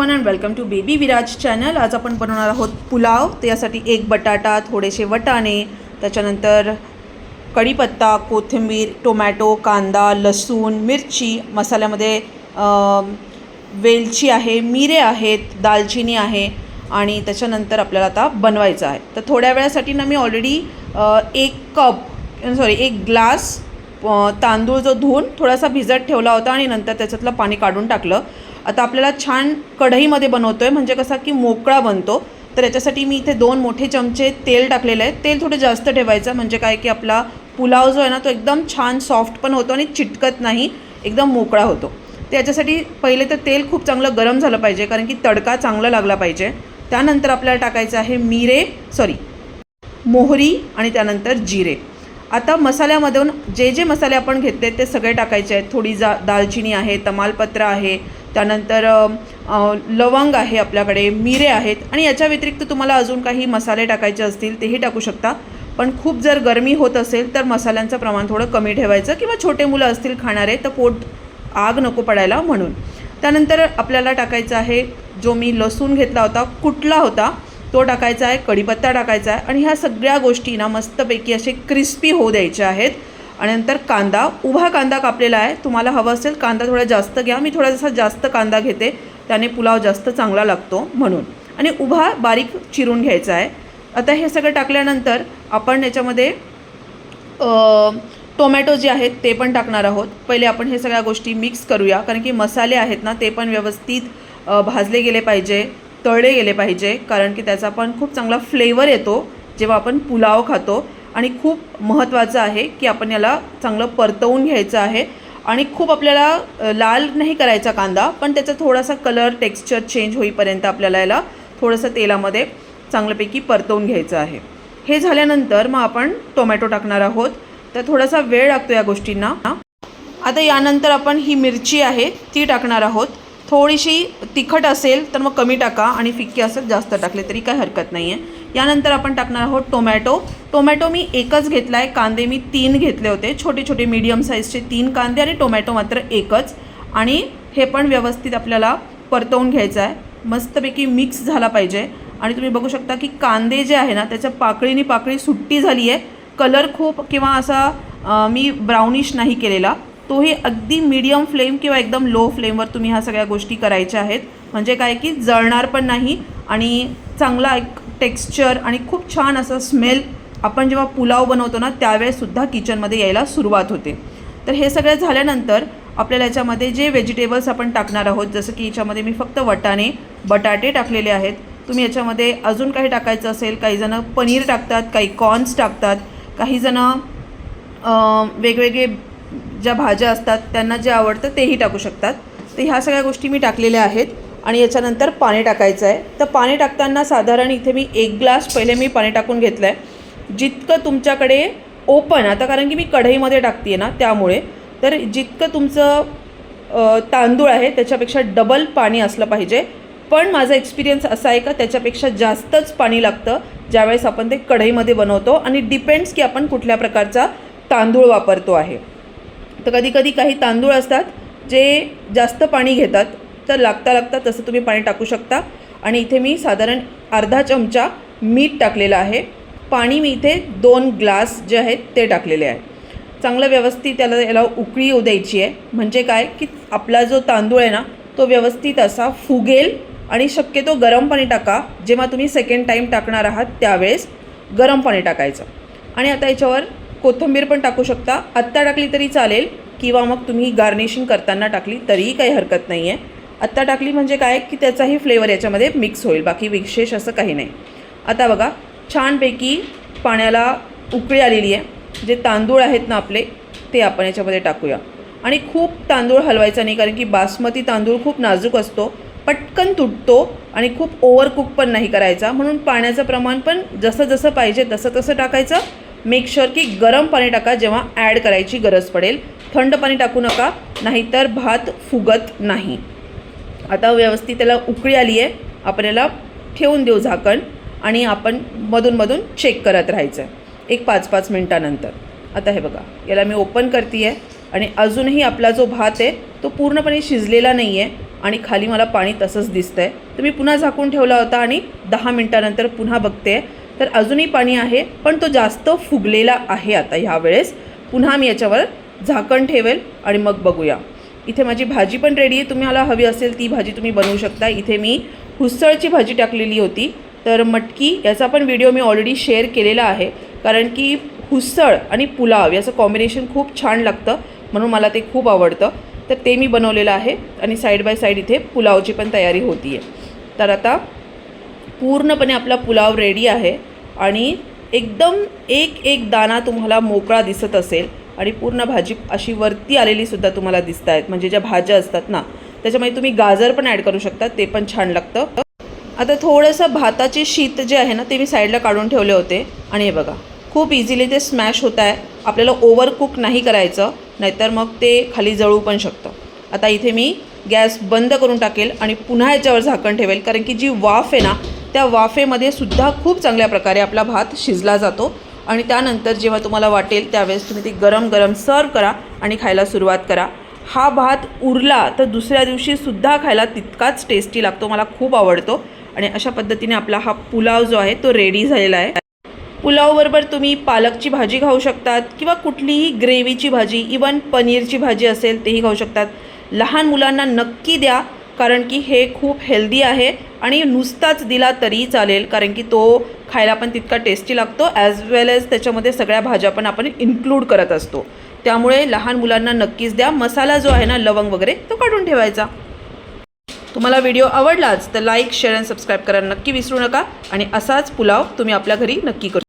And welcome to baby Viraj channel आज आपण बनवणार आहोत पुलाव. त्यासाठी एक बटाटा थोडेसे वटाणे त्याच्यानंतर कढीपत्ता कोथिंबीर टोमॅटो कांदा लसूण मिरची. मसाल्यामध्ये वेलची आहे मिरे आहेत दालचिनी आहे आणि त्याच्यानंतर आपल्याला आता बनवायचं आहे. तर थोड्या वेळासाठी ना मी ऑलरेडी एक कप सॉरी एक ग्लास तांदूळ जो धुवून थोडासा भिजत ठेवला होता आणि नंतर त्याच्यातलं पाणी काढून टाकलं. आता आपल्याला छान कढईमध्ये बनवतो आहे म्हणजे कसा की मोकळा बनतो. तर याच्यासाठी मी इथे दोन मोठे चमचे तेल टाकलेलं आहे. तेल थोडं जास्त ठेवायचं म्हणजे काय की आपला पुलाव जो आहे ना तो एकदम छान सॉफ्ट पण होतो आणि चिटकत नाही एकदम मोकळा होतो. तर याच्यासाठी पहिले तर तेल खूप चांगलं गरम झालं पाहिजे कारण की तडका चांगला लागला पाहिजे. त्यानंतर आपल्याला टाकायचं आहे मिरे सॉरी मोहरी आणि त्यानंतर जिरे. आता मसाल्यामधून जे जे मसाले आपण घेतले ते सगळे टाकायचे आहेत. थोडी जा दालचिनी आहे तमालपत्र आहे त्यानंतर लवंग आहे आपल्याकडे मिरे आहेत आणि याच्या व्यतिरिक्त तुम्हाला अजून काही मसाले टाकायचे असतील तेही टाकू शकता. पण खूप जर गरमी होत असेल तर मसाल्यांचं प्रमाण थोडं कमी ठेवायचं किंवा छोटे मुलं असतील खाणारे तर पोट आग नको पडायला म्हणून. त्यानंतर आपल्याला टाकायचं आहे जो मी लसूण घेतला होता कुटला होता तो टाकायचा आहे कढीपत्ता टाकायचा आहे आणि ह्या सगळ्या गोष्टी ना मस्तपैकी असे क्रिस्पी होऊ द्यायच्या आहेत. आणि नंतर कांदा उभा कांदा कापलेला आहे. तुम्हाला हवं असेल कांदा थोडा जास्त घ्या. मी थोडा जसा जास्त कांदा घेते. त्याने पुलाव जास्त चांगला लागतो म्हणून. आणि उभा बारीक चिरून घ्यायचा आहे. आता हे सगळं टाकल्यानंतर आपण याच्यामध्ये टोमॅटो जे आहेत ते पण टाकणार आहोत. पहिले आपण हे सगळ्या गोष्टी मिक्स करूया. कारण की मसाले आहेत ना ते पण व्यवस्थित भाजले गेले पाहिजे तळले गेले पाहिजे. कारण की त्याचा पण खूप चांगला फ्लेवर येतो. जेव्हा आपण पुलाव खातो आणि खूप महत्त्वाचं आहे की आपण याला चांगलं परतवून घ्यायचं आहे. आणि खूप आपल्याला लाल नाही करायचा कांदा पण त्याचा थोडासा कलर टेक्स्चर चेंज होईपर्यंत आपल्याला याला थोडंसं तेलामध्ये चांगल्यापैकी परतवून घ्यायचं आहे. हे झाल्यानंतर मग आपण टोमॅटो टाकणार आहोत. तर थोडासा वेळ लागतो या गोष्टींना. आता यानंतर आपण ही मिरची आहे ती टाकणार आहोत. थोडीशी तिखट असेल तर मग कमी टाका आणि फिक्की असेल जास्त टाकले तरी काही हरकत नाही आहे यानंतर आपण टाकणार आहोत टोमॅटो. टोमॅटो मी एकच घेतला आहे कांदे मी तीन घेतले होते. छोटे छोटे मीडियम साईजचे तीन कांदे आणि टोमॅटो मात्र एकच. आणि हे पण व्यवस्थित आपल्याला परतवून घ्यायचं आहे मस्तपैकी मिक्स झाला पाहिजे. आणि तुम्ही बघू शकता की कांदे जे आहे ना त्याच्या पाकळीनी पाकळी सुट्टी झाली आहे कलर खूप किंवा असा मी ब्राउनिश नाही केलेला. तोही अगदी मीडियम फ्लेम किंवा एकदम लो फ्लेमवर तुम्ही ह्या सगळ्या गोष्टी करायच्या आहेत. म्हणजे काय की जळणार पण नाही आणि चांगला एक टेक्स्चर आणि खूप छान असं स्मेल आपण जेव्हा पुलाव बनवतो ना त्यावेळेससुद्धा किचनमध्ये यायला सुरुवात होते. तर हे सगळं झाल्यानंतर आपल्याला याच्यामध्ये जे व्हेजिटेबल्स आपण टाकणार आहोत जसं की याच्यामध्ये मी फक्त वटाणे बटाटे टाकलेले आहेत. तुम्ही याच्यामध्ये अजून काही टाकायचं असेल काही जणं पनीर टाकतात काही कॉर्न्स टाकतात काही जणं वेगवेगळे ज्या भाज्या असतात त्यांना जे आवडतं तेही टाकू शकतात. तर ह्या सगळ्या गोष्टी मी टाकलेल्या आहेत. आणि याच्यानंतर पाणी टाकायचं आहे तर पाणी टाकताना साधारण इथे मी एक ग्लास पहिले मी पाणी टाकून घेतलं आहे जितकं तुमच्याकडे ओपन आता कारण की मी कढईमध्ये टाकते ना त्यामुळे तर जितकं तुमचं तांदूळ आहे त्याच्यापेक्षा डबल पाणी असलं पाहिजे. पण माझा एक्सपिरियन्स असा आहे का त्याच्यापेक्षा जास्तच पाणी लागतं. ज्यावेळेस आपण ते कढईमध्ये बनवतो आणि डिपेंड्स की आपण कुठल्या प्रकारचा तांदूळ वापरतो आहे. तर कधीकधी काही तांदूळ असतात जे जास्त पाणी घेतात. तर लागता लागता तसं तुम्ही पाणी टाकू शकता. आणि इथे मी साधारण अर्धा चमचा मीठ टाकलेलं आहे. पाणी मी इथे दोन ग्लास जे आहेत ते टाकलेले आहे. चांगलं व्यवस्थित त्याला याला उकळी येऊ द्यायची आहे. म्हणजे काय? की आपला जो तांदूळ आहे ना तो व्यवस्थित असा फुगेल आणि शक्यतो गरम पाणी टाका. जेव्हा तुम्ही सेकंड टाईम टाकणार आहात त्यावेळेस गरम पाणी टाकायचं. आणि आता याच्यावर कोथिंबीर पण टाकू शकता. आत्ता टाकली तरी चालेल किंवा मग तुम्ही गार्निशिंग करताना टाकली तरीही काही हरकत नाही आहे आत्ता टाकली म्हणजे काय? की त्याचाही फ्लेवर याच्यामध्ये मिक्स होईल. बाकी विशेष असं काही नाही. आता बघा छानपैकी पाण्याला उकळी आलेली आहे. जे तांदूळ आहेत ना आपले ते आपण याच्यामध्ये टाकूया. आणि खूप तांदूळ हलवायचा नाही कारण की बासमती तांदूळ खूप नाजूक असतो पटकन तुटतो आणि खूप ओव्हरकुक पण नाही करायचा. म्हणून पाण्याचं प्रमाण पण जसं जसं पाहिजे तसं तसं टाकायचं. मेक शुअर की गरम पाणी टाका जेव्हा ॲड करायची गरज पडेल. थंड पाणी टाकू नका नाहीतर भात फुगत नाही. आता व्यवस्थित त्याला उकळी आली आहे. आपण याला ठेवून देऊ झाकण आणि आपण मधूनमधून चेक करत राहायचं. आहे एक पाच पाच मिनटानंतर. आता हे बघा याला मी ओपन करते आहे आणि अजूनही आपला जो भात आहे तो पूर्णपणे शिजलेला नाही आहे आणि खाली मला पाणी तसंच दिसतं आहे तर मी पुन्हा झाकून ठेवला होता आणि दहा मिनटानंतर पुन्हा बघते तर अजूनही पाणी आहे पण तो जास्त फुगलेला आहे आता ह्या वेळेस पुन्हा मी याच्यावर झाकण ठेवेल आणि मग बघूया. इथे माझी भाजी पण रेडी आहे. तुम्हाला हवी असेल ती भाजी तुम्ही बनवू शकता. इथे मी हुसळची भाजी टाकलेली होती. तर मटकी याचा पण व्हिडिओ मी ऑलरेडी शेअर केलेला आहे. कारण की हुसळ आणि पुलाव याचं कॉम्बिनेशन खूप छान लागतं. म्हणून मला ते खूप आवडतं. तर ते मी बनवलेलं आहे. आणि साईड बाय साईड इथे पुलावची पण तयारी होती आहे तर आता पूर्णपणे आपला पुलाव रेडी आहे. आणि एकदम एक एक दाणा तुम्हाला मोकळा दिसत असेल. आणि पूर्ण भाजी अशी वरती आलेली सुद्धा तुम्हाला दिसत आहेत म्हणजे ज्या भाज्या असतात ना त्याच्यामध्ये तुम्ही गाजर पण ॲड करू शकता ते पण छान लागतं. आता थोडंसं भाताचे शीत जे आहे ना ते मी साईडला काढून ठेवले होते. आणि हे बघा खूप इझिली ते स्मॅश होत आहे. आपल्याला ओव्हर कुक नाही करायचं नाहीतर मग ते खाली जळू पण शकतं. आता इथे मी गॅस बंद करून टाकेल आणि पुन्हा याच्यावर झाकण ठेवेल कारण की जी वाफ आहे ना त्या वाफेमध्ये सुद्धा खूप चांगल्या प्रकारे आपला भात शिजला जातो. आणि त्यानंतर जेव्हा तुम्हाला वाटेल त्यावेळेस तुम्ही ती गरम गरम सर्व करा आणि खायला सुरुवात करा. हा भात उरला तर दुसऱ्या दिवशीसुद्धा खायला तितकाच टेस्टी लागतो मला खूप आवडतो. आणि अशा पद्धतीने आपला हा पुलाव जो आहे तो रेडी झालेला आहे. पुलावबरोबर तुम्ही पालकची भाजी खाऊ शकतात किंवा कुठलीही ग्रेव्हीची भाजी इवन पनीरची भाजी असेल तेही खाऊ शकतात. लहान मुलांना नक्की द्या. कारण की हे खूप हेल्दी आहे आणि नुसताच दिला तरी चालेल कारण की तो खायला पण तितका टेस्टी लागतो ॲज वेल एज त्याच्यामध्ये सगळ्या भाज्या पण आपण इन्क्लूड करत असतो. त्यामुळे लहान मुलांना नक्कीच द्या. मसाला जो आहे ना लवंग वगैरे तो काढून ठेवायचा. तुम्हाला व्हिडिओ आवडलाच तर लाईक शेअर आणि सबस्क्राईब करायला नक्की विसरू नका. आणि असाच पुलाव तुम्ही आपल्या घरी नक्की करू